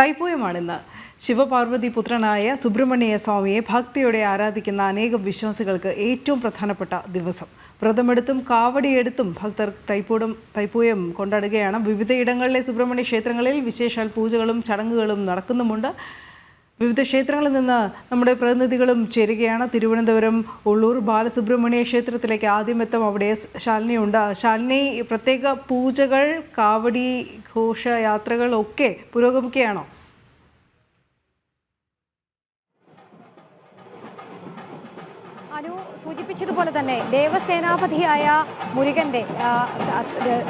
തൈപ്പൂയമാണിന്ന് ശിവപാർവതി പുത്രനായ സുബ്രഹ്മണ്യ സ്വാമിയെ ഭക്തിയോടെ ആരാധിക്കുന്ന അനേകം വിശ്വാസികൾക്ക് ഏറ്റവും പ്രധാനപ്പെട്ട ദിവസം. വ്രതമെടുത്തും കാവടിയെടുത്തും ഭക്തർ തൈപ്പൂടം തൈപ്പൂയം കൊണ്ടാടുകയാണ്. വിവിധയിടങ്ങളിലെ സുബ്രഹ്മണ്യ ക്ഷേത്രങ്ങളിൽ വിശേഷാൽ പൂജകളും ചടങ്ങുകളും നടക്കുന്നുമുണ്ട്. വിവിധ ക്ഷേത്രങ്ങളിൽ നിന്ന് നമ്മുടെ പ്രതിനിധികളും ചേരുകയാണ്. തിരുവനന്തപുരം ഉള്ളൂർ ബാലസുബ്രഹ്മണ്യ ക്ഷേത്രത്തിലേക്ക് ആദ്യം അവിടെ ശാലിനി ശാലിനിയുണ്ട്. ശാലിനി പ്രത്യേക പൂജകൾ കാവടി ഘോഷയാത്രകൾ ഒക്കെ പുരോഗമിക്കുകയാണോ? അനു സൂചിപ്പിച്ചതുപോലെ തന്നെ ദേവസേനാപതിയായ മുരുകന്റെ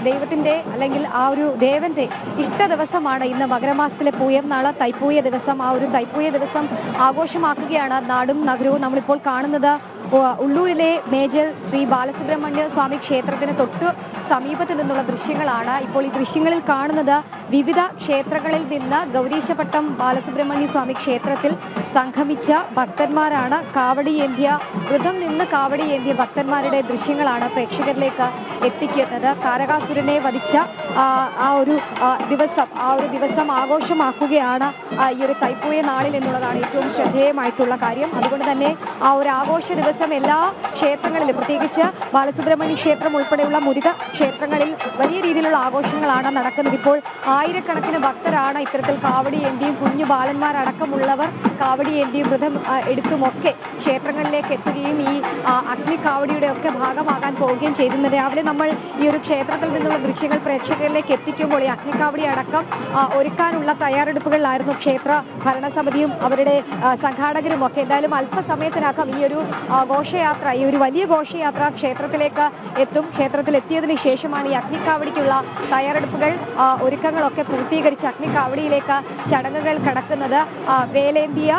ദൈവത്തിന്റെ അല്ലെങ്കിൽ ആ ഒരു ദേവന്റെ ഇഷ്ട ദിവസമാണ് ഇന്ന് മകരമാസത്തിലെ പൂയം നാളെ. തൈപ്പൂയ ദിവസം ആ ഒരു തൈപ്പൂയ ദിവസം ആഘോഷമാക്കുകയാണ് നാടും നഗരവും നമ്മളിപ്പോൾ കാണുന്നത്. ഉള്ളൂരിലെ മേജർ ശ്രീ ബാലസുബ്രഹ്മണ്യ സ്വാമി ക്ഷേത്രത്തിന് തൊട്ട് സമീപത്ത് നിന്നുള്ള ദൃശ്യങ്ങളാണ് ഇപ്പോൾ ഈ ദൃശ്യങ്ങളിൽ കാണുന്നത്. വിവിധ ക്ഷേത്രങ്ങളിൽ നിന്ന് ഗൗരീശപട്ടം ബാലസുബ്രഹ്മണ്യ സ്വാമി ക്ഷേത്രത്തിൽ സംഗമിച്ച ഭക്തന്മാരാണ്. കാവടിയേന്ത്യ വ്രതം നിന്ന് കാവടിയേന്ത്യ ഭക്തന്മാരുടെ ദൃശ്യങ്ങളാണ് പ്രേക്ഷകരിലേക്ക് എത്തിക്കുന്നത്. താരകാസുരനെ വധിച്ച ആ, ഒരു ദിവസം ആ ഒരു ദിവസം ആഘോഷമാക്കുകയാണ് ഈ ഒരു തൈപ്പൂയ നാളിൽ എന്നുള്ളതാണ് ഏറ്റവും ശ്രദ്ധേയമായിട്ടുള്ള കാര്യം. അതുകൊണ്ട് തന്നെ ആ ഒരു ആഘോഷ ദിവസം എല്ലാ ക്ഷേത്രങ്ങളിലും പ്രത്യേകിച്ച് ബാലസുബ്രഹ്മണ്യ ക്ഷേത്രം ഉൾപ്പെടെയുള്ള മുരുക ക്ഷേത്രങ്ങളിൽ വലിയ രീതിയിലുള്ള ആഘോഷങ്ങളാണ് നടക്കുന്നത്. ഇപ്പോൾ ആയിരക്കണക്കിന് ഭക്തരാണ് ഇത്തരത്തിൽ കാവടി എന്തിയും കുഞ്ഞു ബാലന്മാരടക്കമുള്ളവർ കാവടിയേന്തിയും വ്രതം ആ, എടുത്തുമൊക്കെ ക്ഷേത്രങ്ങളിലേക്ക് എത്തുകയും ഈ അഗ്നി കാവടിയുടെ ഒക്കെ ഭാഗമാകാൻ പോവുകയും ചെയ്യുന്നത് രാവിലെ നമ്മൾ ഈ ഒരു ക്ഷേത്രത്തിൽ നിന്നുള്ള ദൃശ്യങ്ങൾ പ്രേക്ഷകരിലേക്ക് എത്തിക്കുമ്പോൾ ഈ അഗ്നിക്കാവടി അടക്കം ഒരുക്കാനുള്ള തയ്യാറെടുപ്പുകളിലായിരുന്നു ക്ഷേത്ര ഭരണസമിതിയും അവരുടെ സംഘാടകരും ഒക്കെ. എന്തായാലും അല്പസമയത്തിനകം ഈ ഒരു ഘോഷയാത്ര ഈ ഒരു വലിയ ഘോഷയാത്ര ക്ഷേത്രത്തിലേക്ക് എത്തും. ക്ഷേത്രത്തിൽ എത്തിയതിനു ശേഷമാണ് ഈ അഗ്നിക്കാവടിക്കുള്ള തയ്യാറെടുപ്പുകൾ ഒരുക്കങ്ങളൊക്കെ പൂർത്തീകരിച്ച് അഗ്നിക്കാവടിയിലേക്ക് ചടങ്ങുകൾ കടക്കുന്നത് വേലേന്തിയ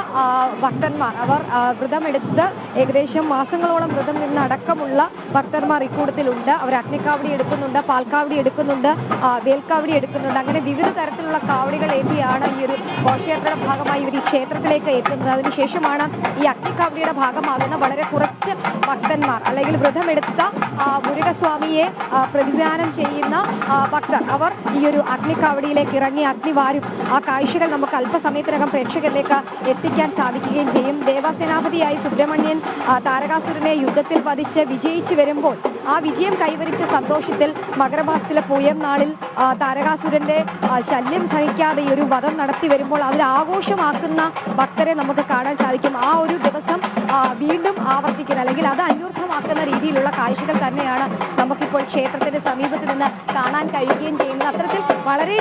ഭക്തന്മാർ. അവർ വ്രതമെടുത്ത് ഏകദേശം മാസങ്ങളോളം വ്രതം നിന്നടക്കമുള്ള ഭക്തന്മാർ ഇക്കൂട്ടത്തിലുണ്ട്. അവർ അഗ്നിക്കാവടി എടുക്കുന്നുണ്ട് പാൽക്കാവടി എടുക്കുന്നുണ്ട് വേൽക്കാവടി എടുക്കുന്നുണ്ട്. അങ്ങനെ വിവിധ തരത്തിലുള്ള കാവടികൾ ഏന്തിയാണ് ഈ ഒരു ഘോഷയാത്രയുടെ ഭാഗമായി ഇവർ ഈ ക്ഷേത്രത്തിലേക്ക് എത്തുന്നത്. അതിനുശേഷമാണ് ഈ അഗ്നിക്കാവടിയുടെ ഭാഗമാകുന്ന വളരെ കുറച്ച് ഭക്തന്മാർ അല്ലെങ്കിൽ വ്രതമെടുത്ത മുരുകസ്വാമിയെ പ്രതിദാനം ചെയ്യുന്ന ഭക്തർ അവർ ഈ ഒരു അഗ്നിക്കാവടിയിലേക്ക് ഇറങ്ങി അഗ്നി വാരും. ആ കാഴ്ചകൾ നമുക്ക് അല്പസമയത്തിനകം പ്രേക്ഷകരിലേക്ക് എത്തിക്കാൻ സാധിക്കുകയും ചെയ്യും. ദേവസേനാപതിയായി സുബ്രഹ്മണ്യൻ താരകാസുരനെ യുദ്ധത്തിൽ പതിച്ച് വിജയിച്ചു വരുമ്പോൾ ആ വിജയം കൈവരിച്ച സന്തോഷത്തിൽ മകരമാസത്തിലെ പൂയം നാളിൽ താരകാസുരന്റെ ശല്യം സഹിക്കാതെ ഈ ഒരു വധം നടത്തി വരുമ്പോൾ അതിൽ ആഘോഷമാക്കുന്ന ഭക്തരെ നമുക്ക് കാണാൻ സാധിക്കും. ആ ഒരു ദിവസം വീണ്ടും ആവർത്തിക്കുന്ന. അല്ലെങ്കിൽ അത് അന്വർത്ഥമാക്കുന്ന രീതിയിലുള്ള കാഴ്ചകൾ തന്നെയാണ് നമുക്കിപ്പോൾ ക്ഷേത്രത്തിന്റെ സമീപത്ത് നിന്ന് കാണാൻ കഴിയുകയും ചെയ്യുന്നത്. അത്തരത്തിൽ വളരെ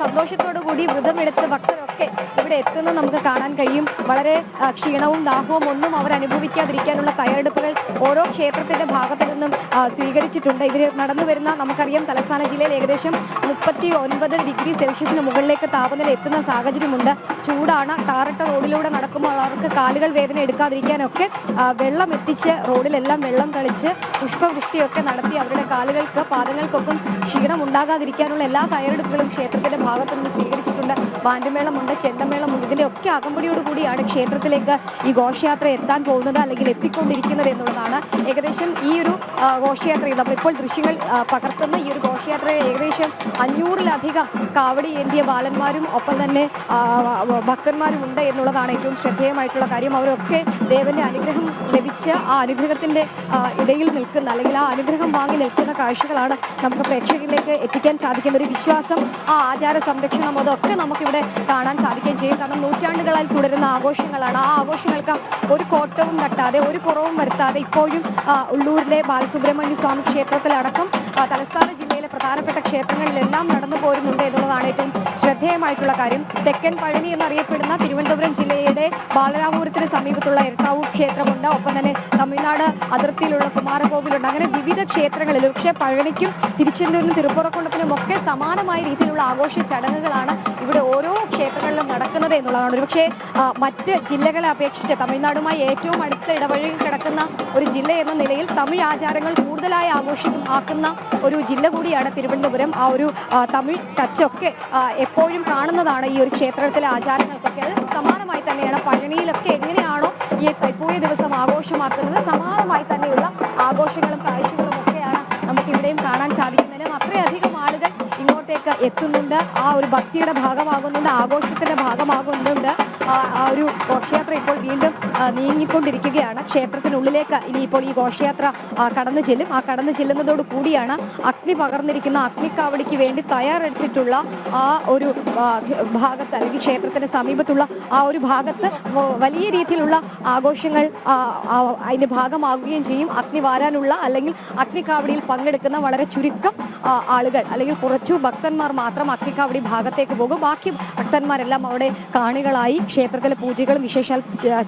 സന്തോഷത്തോടു കൂടി വ്രതമെടുത്ത് ഭക്തരൊക്കെ ഇവിടെ എത്തുന്നത് നമുക്ക് കാണാൻ കഴിയും. വളരെ ക്ഷീണവും ദാഹവും ഒന്നും അവർ അനുഭവിക്കാതിരിക്കാനുള്ള തയ്യാറെടുപ്പുകൾ ഓരോ ക്ഷേത്രത്തിന്റെ ഭാഗത്തു നിന്നും ആ, സ്വീകരിച്ചിട്ടുണ്ട്. ഇവർ നടന്നു വരുന്ന നമുക്കറിയാം തലസ്ഥാന ജില്ലയിൽ ഏകദേശം മുപ്പത്തി ഒൻപത് ഡിഗ്രി സെൽഷ്യസിന് മുകളിലേക്ക് താപനില എത്തുന്ന സാഹചര്യമുണ്ട്. ചൂടാണ്. ടാറിട്ട റോഡിലൂടെ നടക്കുമ്പോൾ അവർക്ക് കാലുകൾ വേദന എടുക്കാതിരിക്കാനൊക്കെ വെള്ളം എത്തിച്ച് റോഡിലെല്ലാം വെള്ളം തളിച്ച് പുഷ്പവൃഷ്ടിയൊക്കെ നടത്തി അവരുടെ കാലുകൾക്ക് പാദങ്ങൾക്കൊപ്പം ക്ഷീണം ഉണ്ടാകാതിരിക്കാനുള്ള എല്ലാ തയ്യാറെടുപ്പുകളും ക്ഷേത്രത്തിന്റെ ഭാഗത്തു നിന്ന് സ്വീകരിച്ചിട്ടുണ്ട്. പാണ്ഡുമേളമുണ്ട് ചെണ്ടമേളമുണ്ട് ഇതിന്റെ ഒക്കെ അകമ്പടിയോട് കൂടിയാണ് ക്ഷേത്രത്തിലേക്ക് ഈ ഘോഷയാത്ര എത്താൻ പോകുന്നത് അല്ലെങ്കിൽ എത്തിക്കൊണ്ടിരിക്കുന്നത് എന്നുള്ളതാണ്. ഏകദേശം ഈ ഒരു ആ, ഘോഷയാത്രയിൽ നമ്മളിപ്പോൾ ദൃശ്യങ്ങൾ പകർത്തുന്ന ഈ ഒരു ഘോഷയാത്രയിൽ ഏകദേശം അഞ്ഞൂറിലധികം കാവടി ഏന്തിയ ബാലന്മാരും ഒപ്പം തന്നെ ഭക്തന്മാരും ഉണ്ട് എന്നുള്ളതാണ് ഏറ്റവും ശ്രദ്ധേയമായിട്ടുള്ള കാര്യം. അവരൊക്കെ ദേവന്റെ അനുഗ്രഹം ലഭിച്ച ആ അനുഗ്രഹത്തിന്റെ ഇടയിൽ നിൽക്കുന്ന അല്ലെങ്കിൽ ആ അനുഗ്രഹം വാങ്ങി നിൽക്കുന്ന കാഴ്ചകളാണ് നമുക്ക് പ്രേക്ഷകരിലേക്ക് എത്തിക്കാൻ സാധിക്കുന്ന ഒരു വിശ്വാസം ആ ആചാര സംരക്ഷണം അതൊക്കെ നമുക്കിവിടെ കാണാൻ സാധിക്കുകയും ചെയ്യും. കാരണം നൂറ്റാണ്ടുകളാൽ തുടരുന്ന ആഘോഷങ്ങളാണ്. ആ ആഘോഷങ്ങൾക്ക് ഒരു കോട്ടവും തട്ടാതെ ഒരു കുറവും വരുത്താതെ ഇപ്പോഴും ഉള്ളൂരിലെ ബാലസുബ്രഹ്മണ്യ സ്വാമി ക്ഷേത്രത്തിലടക്കം തലസ്ഥാന ജില്ലയിലെ പ്രധാനപ്പെട്ട ക്ഷേത്രങ്ങളിലെല്ലാം നടന്നു പോരുന്നുണ്ട് എന്നുള്ളതാണ് ഏറ്റവും ശ്രദ്ധേയമായിട്ടുള്ള കാര്യം. തെക്കൻ പഴനി എന്നറിയപ്പെടുന്ന തിരുവനന്തപുരം ജില്ലയുടെ ബാലരാമപുരത്തിന് സമീപത്തുള്ള എരക്കാവൂർ ക്ഷേത്രമുണ്ട്. ഒപ്പം തന്നെ തമിഴ്നാട് അതിർത്തിയിലുള്ള കുമാരകോവിലുണ്ട്. അങ്ങനെ വിവിധ ക്ഷേത്രങ്ങളിൽ പക്ഷേ പഴനിക്കും തിരുച്ചെന്തൂരിനും തിരുപ്പുറക്കുണ്ടത്തിനും ഒക്കെ സമാനമായ രീതിയിലുള്ള ആഘോഷ ചടങ്ങുകളാണ് ഇവിടെ ഓരോ ക്ഷേത്രങ്ങളിലും നടക്കുന്നത് എന്നുള്ളതാണ്. ഒരുപക്ഷെ മറ്റ് ജില്ലകളെ അപേക്ഷിച്ച് തമിഴ്നാടുമായി ഏറ്റവും അടുത്ത ഇടവഴി കിടക്കുന്ന ഒരു ജില്ല എന്ന നിലയിൽ തമിഴ് ആചാരങ്ങൾ കൂടുതലായി ആഘോഷിക്കും ആക്കുന്ന ഒരു ജില്ല കൂടിയാണ് തിരുവനന്തപുരം. ആ ഒരു തമിഴ് ടച്ചൊക്കെ എപ്പോഴും കാണുന്നതാണ് ഈ ഒരു ക്ഷേത്രത്തിലെ ആചാരങ്ങൾക്കൊക്കെ. അത് സമാനമായി തന്നെയാണ് പഴനിയിലൊക്കെ എങ്ങനെയാണോ ഈ തൈപ്പൂയ ദിവസം ആഘോഷമാക്കുന്നത് സമാനമായി തന്നെയുള്ള ആഘോഷങ്ങളും കാഴ്ചകളും ഒക്കെയാണ് നമുക്ക് ഇവിടെയും കാണാൻ സാധിക്കുന്നതിലും അത്രയധികം ക്ഷേത്രത്തിലേക്ക് എത്തുന്നുണ്ട്. ആ ഒരു ഭക്തിയുടെ ഭാഗമാകുന്നുണ്ട് ആഘോഷത്തിന്റെ ഭാഗമാകുന്നുണ്ട്. ആ ഒരു ഘോഷയാത്ര ഇപ്പോൾ വീണ്ടും നീങ്ങിക്കൊണ്ടിരിക്കുകയാണ്. ക്ഷേത്രത്തിനുള്ളിലേക്ക് ഇപ്പോൾ ഈ ഘോഷയാത്ര കടന്നു ചെല്ലും. ആ കടന്നു ചെല്ലുന്നതോട് കൂടിയാണ് അഗ്നി പകർന്നിരിക്കുന്ന അഗ്നിക്കാവടിക്ക് വേണ്ടി തയ്യാറെടുത്തിട്ടുള്ള ആ ഒരു ഭാഗത്ത് അല്ലെങ്കിൽ ക്ഷേത്രത്തിന് സമീപത്തുള്ള ആ ഒരു ഭാഗത്ത് വലിയ രീതിയിലുള്ള ആഘോഷങ്ങൾ അതിന്റെ ഭാഗമാകുകയും ചെയ്യും. അഗ്നി വാരാനുള്ള അല്ലെങ്കിൽ അഗ്നിക്കാവടിയിൽ പങ്കെടുക്കുന്ന വളരെ ചുരുക്കം ആളുകൾ അല്ലെങ്കിൽ കുറച്ചു ഭക്തന്മാർ മാത്രം അത്തിക്കാവടി ഭാഗത്തേക്ക് പോകും. ബാക്കി ഭക്തന്മാരെല്ലാം അവിടെ കാണികളായി ക്ഷേത്രത്തിലെ പൂജകളും വിശേഷാൽ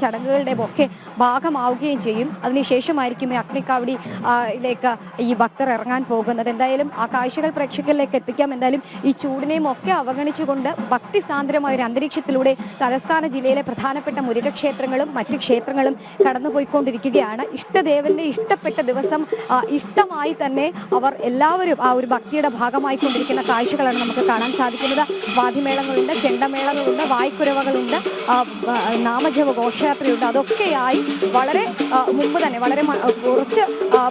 ചടങ്ങുകളുടെ ഒക്കെ ഭാഗമാവുകയും ചെയ്യും. അതിനുശേഷമായിരിക്കും ഈ അഗ്നിക്കാവടി ആ, ഈ ഭക്തർ ഇറങ്ങാൻ പോകുന്നത്. എന്തായാലും ആ കാഴ്ചകൾ പ്രേക്ഷകരിലേക്ക് എത്തിക്കാം. എന്തായാലും ഈ ചൂടിനെയും ഒക്കെ അവഗണിച്ചുകൊണ്ട് ഭക്തി സാന്ദ്രമായ ഒരു അന്തരീക്ഷത്തിലൂടെ തലസ്ഥാന ജില്ലയിലെ പ്രധാനപ്പെട്ട മുരുകക്ഷേത്രങ്ങളും മറ്റു ക്ഷേത്രങ്ങളും കടന്നുപോയിക്കൊണ്ടിരിക്കുകയാണ്. ഇഷ്ടദേവന്റെ ഇഷ്ടപ്പെട്ട ദിവസം ഇഷ്ടമായി തന്നെ അവർ എല്ലാവരും ആ ഒരു ഭക്തിയുടെ ഭാഗമായിക്കൊണ്ടിരിക്കുന്ന കാഴ്ചകളാണ് നമുക്ക് കാണാൻ സാധിക്കുന്നത്. വാദിമേളങ്ങളുണ്ട് ചെണ്ടമേളങ്ങളുണ്ട് വായ്ക്കുരവകളുണ്ട് നാമജപ ഘോഷയാത്രയുണ്ട്. അതൊക്കെയായി വളരെ മുമ്പ് തന്നെ വളരെ കുറച്ച്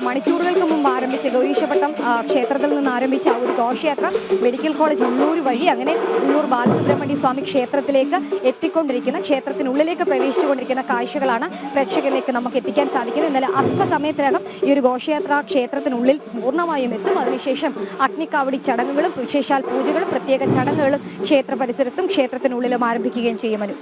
മണിക്കൂറുകൾക്ക് മുമ്പ് ആരംഭിച്ച ഗൗരീശപട്ടം ക്ഷേത്രത്തിൽ നിന്ന് ആരംഭിച്ച ആ ഒരു ഘോഷയാത്ര മെഡിക്കൽ കോളേജ് ഉള്ളൂർ വഴി അങ്ങനെ ഉള്ളൂർ ബാലസുബ്രഹ്മണ്യ സ്വാമി ക്ഷേത്രത്തിലേക്ക് എത്തിക്കൊണ്ടിരിക്കുന്ന ക്ഷേത്രത്തിനുള്ളിലേക്ക് പ്രവേശിച്ചുകൊണ്ടിരിക്കുന്ന കാഴ്ചകളാണ് പ്രേക്ഷകരിലേക്ക് നമുക്ക് എത്തിക്കാൻ സാധിക്കുന്നത്. എന്നാലും അല്പസമയത്തിനകം ഈ ഒരു ഘോഷയാത്ര ക്ഷേത്രത്തിനുള്ളിൽ പൂർണമായും എത്തും. അതിനുശേഷം അഗ്നിക്കാവടി ചടങ്ങുകളും വിശേഷാൽ പൂജകളും പ്രത്യേക ചടങ്ങുകളും ക്ഷേത്ര പരിസരത്തും ക്ഷേത്രത്തിനുള്ളിലും ആരംഭിക്കുകയും ചെയ്യുമനു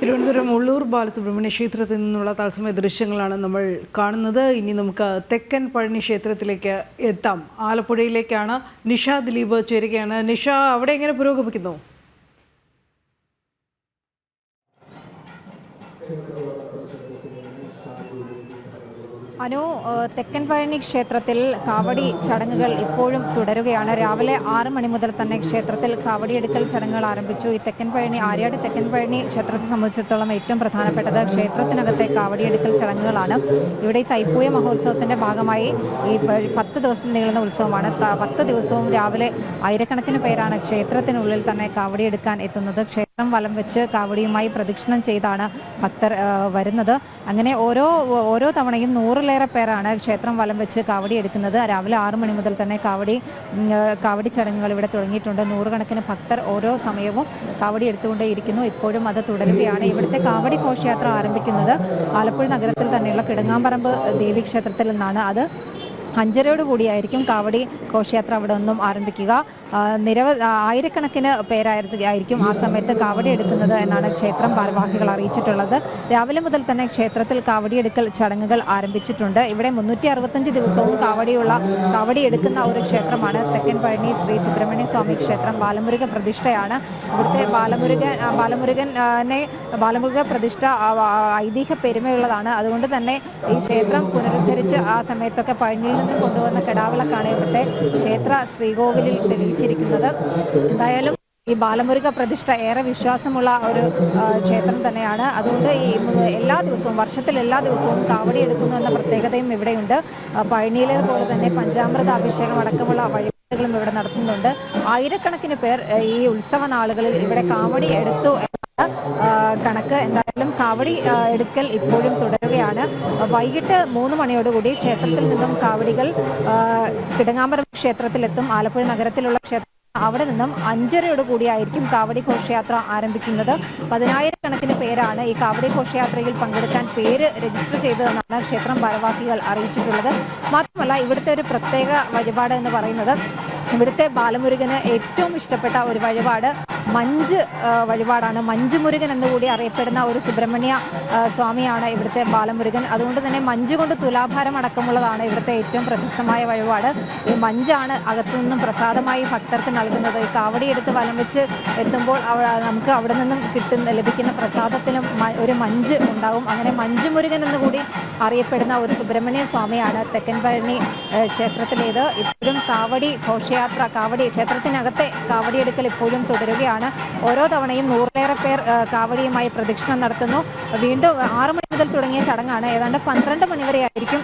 തിരുവനന്തപുരം ഉള്ളൂർ ബാലസുബ്രഹ്മണ്യ ക്ഷേത്രത്തിൽ നിന്നുള്ള തത്സമയ ദൃശ്യങ്ങളാണ് നമ്മൾ കാണുന്നത്. ഇനി നമുക്ക് തെക്കൻ പഴനി ക്ഷേത്രത്തിലേക്ക് എത്താം. ആലപ്പുഴയിലേക്കാണ് നിഷ ദിലീപ് ചേരുകയാണ്. നിഷ അവിടെ എങ്ങനെ പുരോഗമിക്കുന്നു? അനു തെക്കൻ പഴനി ക്ഷേത്രത്തിൽ കാവടി ചടങ്ങുകൾ ഇപ്പോഴും തുടരുകയാണ്. രാവിലെ ആറ് മണി മുതൽ തന്നെ ക്ഷേത്രത്തിൽ കാവടിയെടുക്കൽ ചടങ്ങുകൾ ആരംഭിച്ചു. ഈ തെക്കൻ പഴനി ആര്യാട് തെക്കൻ പഴനി ക്ഷേത്രത്തെ സംബന്ധിച്ചിടത്തോളം ഏറ്റവും പ്രധാനപ്പെട്ടത് ക്ഷേത്രത്തിനകത്തെ കാവടിയെടുക്കൽ ചടങ്ങുകളാണ്. ഇവിടെ തൈപ്പൂയ മഹോത്സവത്തിന്റെ ഭാഗമായി ഈ പത്ത് ദിവസം നീളുന്ന ഉത്സവമാണ്. പത്ത് ദിവസവും രാവിലെ ആയിരക്കണക്കിന് പേരാണ് ക്ഷേത്രത്തിനുള്ളിൽ തന്നെ കാവടിയെടുക്കാൻ എത്തുന്നത്. ക്ഷേത്രം വലം വെച്ച് കാവടിയുമായി പ്രദക്ഷിണം ചെയ്താണ് ഭക്തർ വരുന്നത്. അങ്ങനെ ഓരോ ഓരോ തവണയും നൂറിലേറെ പേരാണ് ക്ഷേത്രം വലം വെച്ച് കാവടി എടുക്കുന്നത്. രാവിലെ ആറ് മണി മുതൽ തന്നെ കാവടി കാവടി ചടങ്ങുകൾ ഇവിടെ തുടങ്ങിയിട്ടുണ്ട്. നൂറുകണക്കിന് ഭക്തർ ഓരോ സമയവും കാവടി എടുത്തുകൊണ്ടേയിരിക്കുന്നു. ഇപ്പോഴും അത് തുടരുകയാണ്. ഇവിടുത്തെ കാവടി ഘോഷയാത്ര ആരംഭിക്കുന്നത് ആലപ്പുഴ നഗരത്തിൽ തന്നെയുള്ള കിടങ്ങാമ്പറമ്പ് ദേവീക്ഷേത്രത്തിൽ നിന്നാണ്. അത് അഞ്ചരയോടുകൂടിയായിരിക്കും കാവടി ഘോഷയാത്ര അവിടെ നിന്നും ആരംഭിക്കുക. നിരവധി ആയിരക്കണക്കിന് പേരായിരുന്നു ആയിരിക്കും ആ സമയത്ത് കാവടി എടുക്കുന്നത് എന്നാണ് ക്ഷേത്രം ഭാരവാഹികൾ അറിയിച്ചിട്ടുള്ളത്. രാവിലെ മുതൽ തന്നെ ക്ഷേത്രത്തിൽ കാവടിയെടുക്കൽ ചടങ്ങുകൾ ആരംഭിച്ചിട്ടുണ്ട്. ഇവിടെ മുന്നൂറ്റി അറുപത്തഞ്ച് ദിവസവും കാവടിയുള്ള കാവടി എടുക്കുന്ന ഒരു ക്ഷേത്രമാണ് തെക്കൻ പഴനി ശ്രീ സുബ്രഹ്മണ്യ സ്വാമി ക്ഷേത്രം. ബാലമുരുക പ്രതിഷ്ഠയാണ്. ഇവിടുത്തെ ബാലമുരുകൻ ബാലമുരുകനെ ബാലമുരുക പ്രതിഷ്ഠ ഐതിഹ്യ പെരുമയുള്ളതാണ്. അതുകൊണ്ട് തന്നെ ഈ ക്ഷേത്രം പുനരുദ്ധരിച്ച് ആ സമയത്തൊക്കെ പഴനിയിൽ നിന്ന് കൊണ്ടുവന്ന കടാവിളക്കാണ് ഇവിടുത്തെ ക്ഷേത്ര ശ്രീകോവിലിൽ തെളിയിച്ചിരിക്കുന്നത് എന്തായാലും ഈ ബാലമുരുക പ്രതിഷ്ഠ ഏറെ വിശ്വാസമുള്ള ഒരു ക്ഷേത്രം തന്നെയാണ്. അതുകൊണ്ട് ഈ എല്ലാ ദിവസവും വർഷത്തിൽ എല്ലാ ദിവസവും കാവടി എടുക്കുന്നു എന്ന പ്രത്യേകതയും ഇവിടെയുണ്ട്. പഴനിയിലേതുപോലെ തന്നെ പഞ്ചാമൃത അഭിഷേകം അടക്കമുള്ള വഴി ും ഇവിടെ നടത്തുന്നുണ്ട്. ആയിരക്കണക്കിന് പേർ ഈ ഉത്സവ നാളുകളിൽ ഇവിടെ കാവടി എടുത്തു കണക്ക്. എന്തായാലും കാവടി എടുക്കൽ ഇപ്പോഴും തുടരുകയാണ്. വൈകിട്ട് മൂന്ന് മണിയോടുകൂടി ക്ഷേത്രത്തിൽ നിന്നും കാവടികൾ ആ, കിടങ്ങാമ്പരം ക്ഷേത്രത്തിലെത്തും. ആലപ്പുഴ നഗരത്തിലുള്ള ക്ഷേത്രം അവിടെ നിന്നും അഞ്ചരയോട് കൂടിയായിരിക്കും കാവടി ഘോഷയാത്ര ആരംഭിക്കുന്നത്. പതിനായിരക്കണക്കിന് പേരാണ് ഈ കാവടി ഘോഷയാത്രയിൽ പങ്കെടുക്കാൻ പേര് രജിസ്റ്റർ ചെയ്തതെന്നാണ് ക്ഷേത്രം ഭാരവാഹികൾ അറിയിച്ചിട്ടുള്ളത്. മാത്രമല്ല ഇവിടുത്തെ ഒരു പ്രത്യേക വഴിപാട് എന്ന് പറയുന്നത് ഇവിടുത്തെ ബാലമുരുകന് ഏറ്റവും ഇഷ്ടപ്പെട്ട ഒരു വഴിപാട് മഞ്ച് വഴിപാടാണ്. മഞ്ച് മുരുകൻ എന്നുകൂടി അറിയപ്പെടുന്ന ഒരു സുബ്രഹ്മണ്യ സ്വാമിയാണ് ഇവിടുത്തെ ബാലമുരുകൻ. അതുകൊണ്ട് തന്നെ മഞ്ച് കൊണ്ട് തുലാഭാരം അടക്കമുള്ളതാണ് ഇവിടുത്തെ ഏറ്റവും പ്രശസ്തമായ വഴിപാട്. ഈ മഞ്ചാണ് അകത്തു നിന്നും പ്രസാദമായി ഭക്തർക്ക് നൽകുന്നത്. ഈ കാവടി എടുത്ത് വലം വെച്ച് എത്തുമ്പോൾ നമുക്ക് അവിടെ നിന്നും കിട്ടുന്ന ലഭിക്കുന്ന പ്രസാദത്തിലും ഒരു മഞ്ച് ഉണ്ടാകും അങ്ങനെ മഞ്ച് മുരുകൻ എന്നുകൂടി അറിയപ്പെടുന്ന ഒരു സുബ്രഹ്മണ്യ സ്വാമിയാണ് തെക്കൻ ഏഹ്, ക്ഷേത്രത്തിലേത്. ഇപ്പോഴും കാവടി ഘോഷയാത്ര കാവടി ക്ഷേത്രത്തിനകത്തെ കാവടിയെടുക്കൽ ഇപ്പോഴും തുടരുകയാണ്. ഓരോ തവണയും നൂറിലേറെ പേർ കാവടിയുമായി പ്രദക്ഷിണം നടത്തുന്നു. വീണ്ടും ആറു മണി മുതൽ തുടങ്ങിയ ചടങ്ങാണ്. ഏതാണ്ട് പന്ത്രണ്ട് മണിവരെ ആയിരിക്കും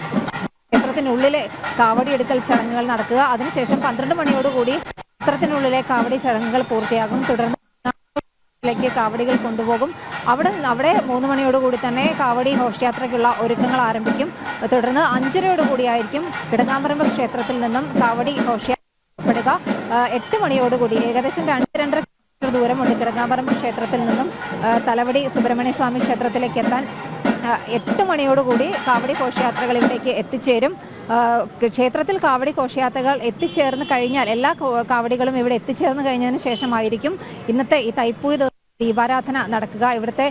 ക്ഷേത്രത്തിനുള്ളിലെ കാവടിയെടുക്കൽ ചടങ്ങുകൾ നടക്കുക. അതിനുശേഷം പന്ത്രണ്ട് മണിയോടുകൂടി ക്ഷേത്രത്തിനുള്ളിലെ കാവടി ചടങ്ങുകൾ പൂർത്തിയാകും. തുടർന്ന് ിലേക്ക് കാവടികൾ കൊണ്ടുപോകും. അവിടെ അവിടെ മൂന്ന് മണിയോടുകൂടി തന്നെ കാവടി ഘോഷയാത്രയ്ക്കുള്ള ഒരുക്കങ്ങൾ ആരംഭിക്കും. തുടർന്ന് അഞ്ചരയോടുകൂടിയായിരിക്കും കിടങ്ങാമ്പറമ്പ് ക്ഷേത്രത്തിൽ നിന്നും കാവടി ഘോഷയാത്ര പുറപ്പെടുക ആ, എട്ട് മണിയോടുകൂടി ഏകദേശം രണ്ട് രണ്ടര കിലോമീറ്റർ ദൂരമുണ്ട് കിടങ്ങാപറമ്പ് ക്ഷേത്രത്തിൽ നിന്നും തലവടി സുബ്രഹ്മണ്യ സ്വാമി ക്ഷേത്രത്തിലേക്ക് എത്താൻ എട്ട് മണിയോടുകൂടി കാവടി ഘോഷയാത്രകൾ ഇവിടേക്ക് എത്തിച്ചേരും ക്ഷേത്രത്തിൽ കാവടി ഘോഷയാത്രകൾ എത്തിച്ചേർന്ന് കഴിഞ്ഞാൽ എല്ലാ കാവടികളും ഇവിടെ എത്തിച്ചേർന്ന് കഴിഞ്ഞതിന് ശേഷമായിരിക്കും ഇന്നത്തെ ഈ തൈപ്പൂയ ദീപാരാധന നടക്കുക. ഇവിടുത്തെ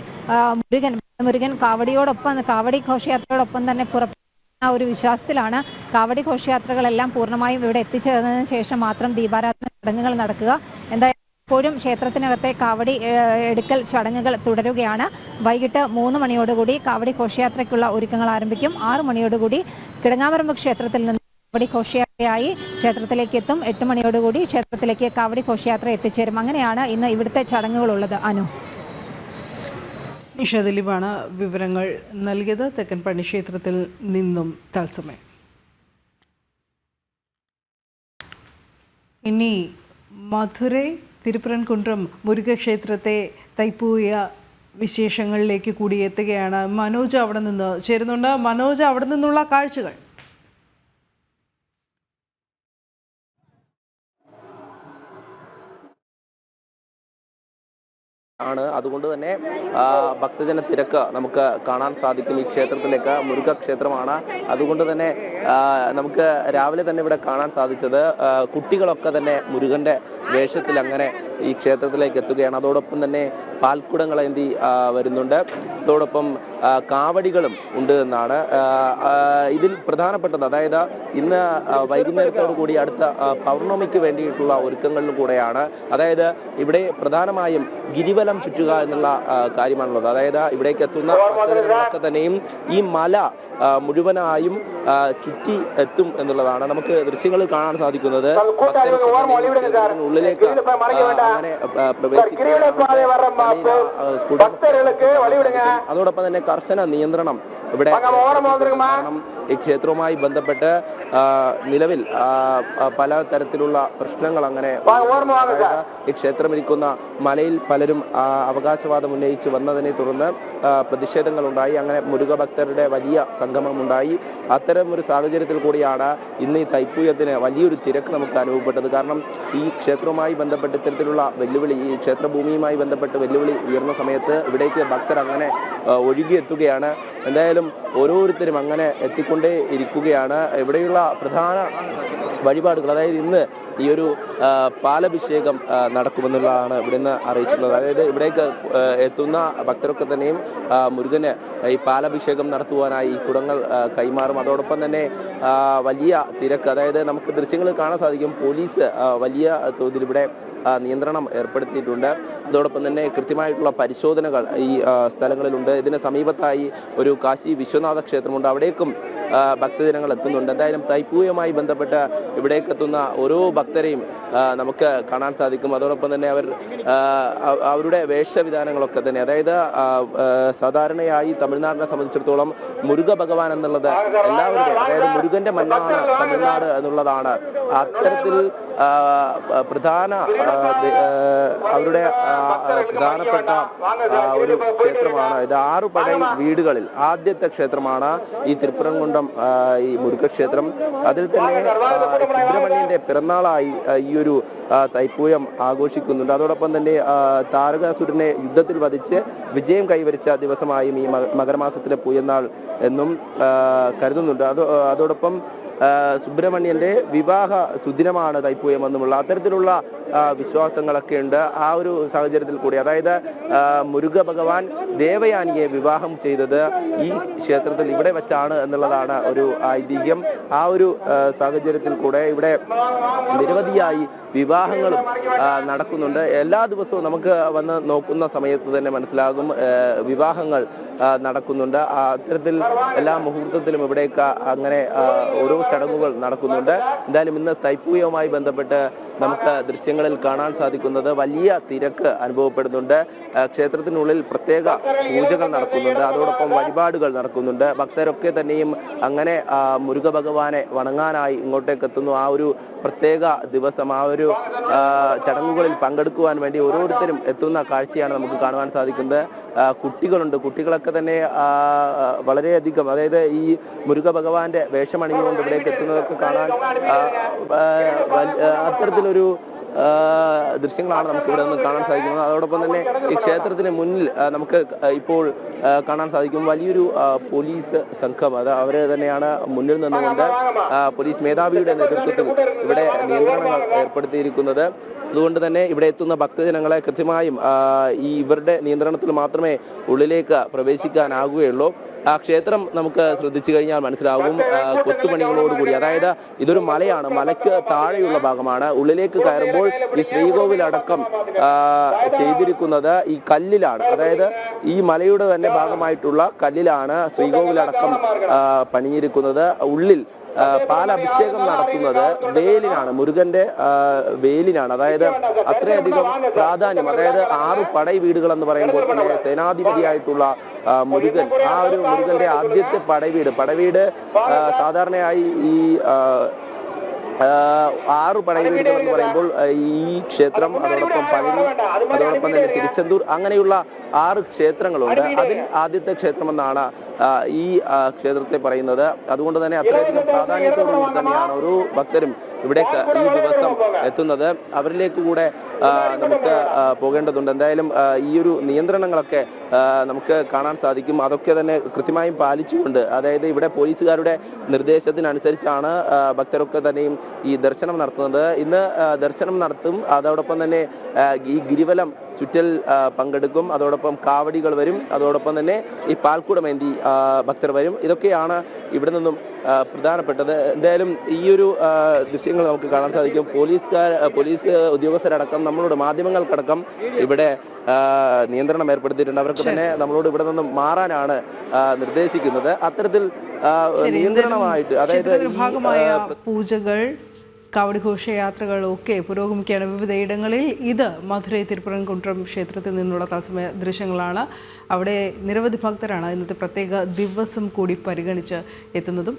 മുരുകൻ മുരുകൻ കാവടിയോടൊപ്പം കാവടി ഘോഷയാത്രയോടൊപ്പം തന്നെ പുറപ്പെടുന്ന ആ ഒരു വിശ്വാസത്തിലാണ് കാവടി ഘോഷയാത്രകളെല്ലാം പൂർണമായും ഇവിടെ എത്തിച്ചേർന്നതിന് ശേഷം മാത്രം ദീപാരാധന ചടങ്ങുകൾ നടക്കുക. എന്തായാലും ഇപ്പോഴും ക്ഷേത്രത്തിനകത്തെ കാവടി എടുക്കൽ ചടങ്ങുകൾ തുടരുകയാണ്. വൈകിട്ട് മൂന്ന് മണിയോടുകൂടി കാവടി ഘോഷയാത്രയ്ക്കുള്ള ഒരുക്കങ്ങൾ ആരംഭിക്കും. ആറ് മണിയോടുകൂടി കിടങ്ങാമറമ്പ് ക്ഷേത്രത്തിൽ നിന്ന് കാവടി ഘോഷയാത്രയായി ക്ഷേത്രത്തിലേക്ക് എത്തും. എട്ട് മണിയോടുകൂടി ക്ഷേത്രത്തിലേക്ക് കാവടി ഘോഷയാത്ര എത്തിച്ചേരും. അങ്ങനെയാണ് ഇന്ന് ഇവിടുത്തെ ചടങ്ങുകളുള്ളത്. അനു? നിഷാദിലീപാണ് വിവരങ്ങൾ നൽകിയത്. തെക്കൻ പണി ക്ഷേത്രത്തിൽ നിന്നും തത്സമയം. ഇനി മധുരൈ തിരുപ്പുരൻകുണ്ട്രം മുരുകക്ഷേത്രത്തെ തൈപ്പൂയ വിശേഷങ്ങളിലേക്ക് കൂടി എത്തുകയാണ് മനോജ് അവിടെ നിന്ന് ചേരുന്നുണ്ട്. മനോജ് അവിടെ നിന്നുള്ള കാഴ്ചകൾ. ആണ്. അതുകൊണ്ട് തന്നെ ഭക്തജന തിരക്ക് നമുക്ക് കാണാൻ സാധിക്കും. ഈ ക്ഷേത്രത്തിലേക്ക് മുരുക ക്ഷേത്രമാണ് അതുകൊണ്ട് തന്നെ നമുക്ക് രാവിലെ തന്നെ ഇവിടെ കാണാൻ സാധിച്ചത് കുട്ടികളൊക്കെ തന്നെ മുരുകന്റെ വേഷത്തിൽ അങ്ങനെ ഈ ക്ഷേത്രത്തിലേക്ക് എത്തുകയാണ്. അതോടൊപ്പം തന്നെ പാൽക്കുടങ്ങളേന്തി എന്തി വരുന്നുണ്ട്. അതോടൊപ്പം കാവടികളും ഉണ്ട് എന്നാണ് ഇതിൽ പ്രധാനപ്പെട്ടത്. അതായത് ഇന്ന് വൈകുന്നേരത്തോടു കൂടി അടുത്ത പൗർണമിക്ക് വേണ്ടിയിട്ടുള്ള ഒരുക്കങ്ങളിലും കൂടെയാണ്. അതായത് ഇവിടെ പ്രധാനമായും ഗിരിവലം ചുറ്റുക എന്നുള്ള കാര്യമാണുള്ളത്. അതായത് ഇവിടേക്ക് എത്തുന്ന തന്നെയും ഈ മല മുഴുവനായും ചുറ്റി എത്തും എന്നുള്ളതാണ് നമുക്ക് ദൃശ്യങ്ങളിൽ കാണാൻ സാധിക്കുന്നത്. ഉള്ളിലേക്ക് അങ്ങനെ കുടം- അതോടൊപ്പം തന്നെ കർശന നിയന്ത്രണം ഇവിടെ ഈ ക്ഷേത്രവുമായി ബന്ധപ്പെട്ട് നിലവിൽ പല തരത്തിലുള്ള പ്രശ്നങ്ങൾ അങ്ങനെ ഈ ക്ഷേത്രം ഇരിക്കുന്ന മലയിൽ പലരും അവകാശവാദം ഉന്നയിച്ച് വന്നതിനെ തുടർന്ന് പ്രതിഷേധങ്ങൾ ഉണ്ടായി. അങ്ങനെ മുരുകഭക്തരുടെ വലിയ സംഗമം ഉണ്ടായി. അത്തരം ഒരു സാഹചര്യത്തിൽ കൂടിയാണ് ഇന്ന് ഈ തൈപ്പൂയത്തിന് വലിയൊരു തിരക്ക് നമുക്ക് അനുഭവപ്പെട്ടത്. കാരണം ഈ ക്ഷേത്രവുമായി ബന്ധപ്പെട്ട് ഇത്തരത്തിലുള്ള വെല്ലുവിളി ഈ ക്ഷേത്രഭൂമിയുമായി ബന്ധപ്പെട്ട് വെല്ലുവിളി ഉയർന്ന സമയത്ത് ഇവിടേക്ക് ഭക്തർ അങ്ങനെ ഒഴുകിയെത്തുകയാണ്. എന്തായാലും ഓരോരുത്തരും അങ്ങനെ എത്തിക്കൊണ്ടേ ഇരിക്കുകയാണ്. ഇവിടെയുള്ള പ്രധാന വഴിപാടുകൾ അതായത് ഇന്ന് ഈ ഒരു പാലഭിഷേകം നടക്കുമെന്നുള്ളതാണ് ഇവിടെ നിന്ന് അറിയിച്ചിട്ടുള്ളത്. അതായത് ഇവിടേക്ക് എത്തുന്ന ഭക്തരൊക്കെ തന്നെയും മുരുകന് ഈ പാലഭിഷേകം നടത്തുവാനായി ഈ കുടങ്ങൾ കൈമാറും. അതോടൊപ്പം തന്നെ വലിയ തിരക്ക് അതായത് നമുക്ക് ദൃശ്യങ്ങൾ കാണാൻ സാധിക്കും. പോലീസ് വലിയ തോതിൽ ഇവിടെ നിയന്ത്രണം ഏർപ്പെടുത്തിയിട്ടുണ്ട്. അതോടൊപ്പം തന്നെ കൃത്യമായിട്ടുള്ള പരിശോധനകൾ ഈ സ്ഥലങ്ങളിലുണ്ട്. ഇതിന് സമീപത്തായി ഒരു കാശി വിശ്വനാഥ ക്ഷേത്രമുണ്ട്. അവിടേക്കും ഭക്തജനങ്ങൾ എത്തുന്നുണ്ട്. എന്തായാലും തൈപ്പൂയവുമായി ബന്ധപ്പെട്ട് ഇവിടേക്ക് എത്തുന്ന ഓരോ ഭക്തരെയും നമുക്ക് കാണാൻ സാധിക്കും. അതോടൊപ്പം തന്നെ അവർ അവരുടെ വേഷവിധാനങ്ങളൊക്കെ തന്നെ. അതായത് സാധാരണയായി തമിഴ്നാടിനെ സംബന്ധിച്ചിടത്തോളം മുരുക ഭഗവാൻ എന്നുള്ളത് എല്ലാവരുടെയും അതായത് മുരുകന്റെ മണ്ണാണ് തമിഴ്നാട് എന്നുള്ളതാണ്. അത്തരത്തിൽ പ്രധാന അവരുടെ പ്രധാനപ്പെട്ട ഒരു ക്ഷേത്രമാണ്. ഇത് ആറു പടൈ വീടുകളിൽ ആദ്യത്തെ ക്ഷേത്രമാണ് ഈ തിരുപ്പുറംകുണ്ടം ഈ മുരുക്കക്ഷേത്രം അതിൽ തന്നെ സുബ്രഹ്മണ്യന്റെ പിറന്നാളായി ഈ ഒരു തൈപ്പൂയം ആഘോഷിക്കുന്നുണ്ട്. അതോടൊപ്പം തന്നെ താരകാസുരനെ യുദ്ധത്തിൽ വധിച്ച് വിജയം കൈവരിച്ച ദിവസമായും ഈ മകരമാസത്തിലെ പൂയന്നാൾ എന്നും കരുതുന്നുണ്ട്. അതോടൊപ്പം സുബ്രഹ്മണ്യന്റെ വിവാഹ സുദിനമാണ് തൈപ്പൂയം എന്നുമുള്ള അത്തരത്തിലുള്ള വിശ്വാസങ്ങളൊക്കെ ഉണ്ട്. ആ ഒരു സാഹചര്യത്തിൽ കൂടി അതായത് മുരുക ഭഗവാൻ ദേവയാനിയെ വിവാഹം ചെയ്തത് ഈ ക്ഷേത്രത്തിൽ ഇവിടെ വെച്ചാണ് എന്നുള്ളതാണ് ഒരു ഐതിഹ്യം. ആ ഒരു സാഹചര്യത്തിൽ കൂടെ ഇവിടെ നിരവധിയായി വിവാഹങ്ങളും നടക്കുന്നുണ്ട്. എല്ലാ ദിവസവും നമുക്ക് വന്ന് നോക്കുന്ന സമയത്ത് തന്നെ മനസ്സിലാകും വിവാഹങ്ങൾ നടക്കുന്നുണ്ട്. അത്തരത്തിൽ എല്ലാ മുഹൂർത്തത്തിലും ഇവിടെയൊക്കെ അങ്ങനെ ഓരോ ചടങ്ങുകൾ നടക്കുന്നുണ്ട്. എന്തായാലും ഇന്ന് തൈപ്പൂയവുമായി ബന്ധപ്പെട്ട് നമുക്ക് ദൃശ്യങ്ങളിൽ കാണാൻ സാധിക്കുന്നത് വലിയ തിരക്ക് അനുഭവപ്പെടുന്നുണ്ട്. ക്ഷേത്രത്തിനുള്ളിൽ പ്രത്യേക പൂജകൾ നടക്കുന്നുണ്ട്. അതോടൊപ്പം വഴിപാടുകൾ നടക്കുന്നുണ്ട്. ഭക്തരൊക്കെ തന്നെയും അങ്ങനെ മുരുകഭഗവാനെ മുരുക ഭഗവാനെ വണങ്ങാനായി ഇങ്ങോട്ടേക്ക് എത്തുന്നു. ആ ഒരു പ്രത്യേക ദിവസം ആ ഒരു ചടങ്ങുകളിൽ പങ്കെടുക്കുവാൻ വേണ്ടി ഓരോരുത്തരും എത്തുന്ന കാഴ്ചയാണ് നമുക്ക് കാണുവാൻ സാധിക്കുന്നത്. കുട്ടികളുണ്ട്. കുട്ടികളൊക്കെ തന്നെ വളരെയധികം അതായത് ഈ മുരുകഭഗവാന്റെ വേഷമണിഞ്ഞുകൊണ്ട് ഇവിടേക്ക് എത്തുന്നതൊക്കെ കാണാൻ ആ, ആ, ദൃശ്യങ്ങളാണ് നമുക്ക് ഇവിടെ നിന്ന് കാണാൻ സാധിക്കുന്നത്. അതോടൊപ്പം തന്നെ ഈ ക്ഷേത്രത്തിന് മുന്നിൽ നമുക്ക് ഇപ്പോൾ കാണാൻ സാധിക്കും വലിയൊരു പോലീസ് സംഘം. അത് അവർ തന്നെയാണ് മുന്നിൽ നിന്നുകൊണ്ട് പോലീസ് മേധാവിയുടെ നേതൃത്വത്തിൽ ഇവിടെ നിയന്ത്രണങ്ങൾ ഏർപ്പെടുത്തിയിരിക്കുന്നത്. അതുകൊണ്ട് തന്നെ ഇവിടെ എത്തുന്ന ഭക്തജനങ്ങളെ കൃത്യമായും ഈ ഇവരുടെ നിയന്ത്രണത്തിൽ മാത്രമേ ഉള്ളിലേക്ക് പ്രവേശിക്കാനാകുകയുള്ളൂ. ആ ക്ഷേത്രം നമുക്ക് ശ്രദ്ധിച്ചു കഴിഞ്ഞാൽ മനസ്സിലാകും കൊത്തുപണികളോടുകൂടി. അതായത് ഇതൊരു മലയാണ് മലയ്ക്ക് താഴെയുള്ള ഭാഗമാണ്. ഉള്ളിലേക്ക് കയറുമ്പോൾ ഈ ശ്രീകോവിലടക്കം ചെയ്തിരിക്കുന്നത് ഈ കല്ലിലാണ്. അതായത് ഈ മലയുടെ തന്നെ ഭാഗമായിട്ടുള്ള കല്ലിലാണ് ശ്രീകോവിലടക്കം പണിഞ്ഞിരിക്കുന്നത്. ഉള്ളിൽ പാലഭിഷേകം നടത്തുന്നത് വേലിനാണ് മുരുകന്റെ വേലിനാണ്. അതായത് അത്രയധികം പ്രാധാന്യം അതായത് ആറ് പടൈ വീടുകൾ എന്ന് പറയുമ്പോൾ തന്നെ സേനാധിപതിയായിട്ടുള്ള മുരുകൻ ആ ഒരു മുരുകന്റെ ആദ്യത്തെ പടവീട് പടവീട് സാധാരണയായി ഈ ആറ് പടവീടുകൾ എന്ന് പറയുമ്പോൾ ഈ ക്ഷേത്രം അതോടൊപ്പം പഴനി അതോടൊപ്പം തന്നെ തിരുച്ചെന്തൂർ അങ്ങനെയുള്ള ആറ് ക്ഷേത്രങ്ങളുണ്ട്. അതിൽ ആദ്യത്തെ ക്ഷേത്രമെന്നാണ് ഈ ക്ഷേത്രത്തെ പറയുന്നത്. അതുകൊണ്ട് തന്നെ അത്രയധികം പ്രാധാന്യത്തോടുകൂടി തന്നെയാണ് ഒരു ഭക്തരും ഇവിടെ ഈ ദിവസം എത്തുന്നത്. അവരിലേക്ക് കൂടെ നമുക്ക് പോകേണ്ടതുണ്ട്. എന്തായാലും ഈ ഒരു നിയന്ത്രണങ്ങളൊക്കെ നമുക്ക് കാണാൻ സാധിക്കും. അതൊക്കെ തന്നെ കൃത്യമായും പാലിച്ചുകൊണ്ട് അതായത് ഇവിടെ പോലീസുകാരുടെ നിർദ്ദേശത്തിനനുസരിച്ചാണ് ഭക്തരൊക്കെ തന്നെയും ഈ ദർശനം നടത്തുന്നത്. ഇന്ന് ദർശനം നടത്തും. അതോടൊപ്പം തന്നെ ഈ ഗിരിവലം ചുറ്റൽ പങ്കെടുക്കും. അതോടൊപ്പം കാവടികൾ വരും. അതോടൊപ്പം തന്നെ ഈ പാൽക്കുടമേന്തി ഭക്തർ വരും. ഇതൊക്കെയാണ് ഇവിടെ നിന്നും പ്രധാനപ്പെട്ടത്. എന്തായാലും ഈ ഒരു ദൃശ്യങ്ങൾ നമുക്ക് കാണാൻ സാധിക്കും. പോലീസുകാർ പോലീസ് ഉദ്യോഗസ്ഥരടക്കം നമ്മളോട് മാധ്യമങ്ങൾക്കടക്കം ഇവിടെ നിയന്ത്രണം ഏർപ്പെടുത്തിയിട്ടുണ്ട്. അവർക്ക് തന്നെ നമ്മളോട് ഇവിടെ നിന്നും മാറാനാണ് നിർദ്ദേശിക്കുന്നത്. അത്തരത്തിൽ നിയന്ത്രണമായിട്ട് അതായത് പൂജകൾ കാവടിഘോഷയാത്രകളൊക്കെ പുരോഗമിക്കുകയാണ്. വിവിധയിടങ്ങളിൽ ഇത് മധുരൈ തിരുപ്പുറംകുണ്ട്രം ക്ഷേത്രത്തിൽ നിന്നുള്ള തത്സമയ ദൃശ്യങ്ങളാണ്. അവിടെ നിരവധി ഭക്തരാണ് ഇന്നത്തെ പ്രത്യേക ദിവസം കൂടി പരിഗണിച്ച് എത്തുന്നതും.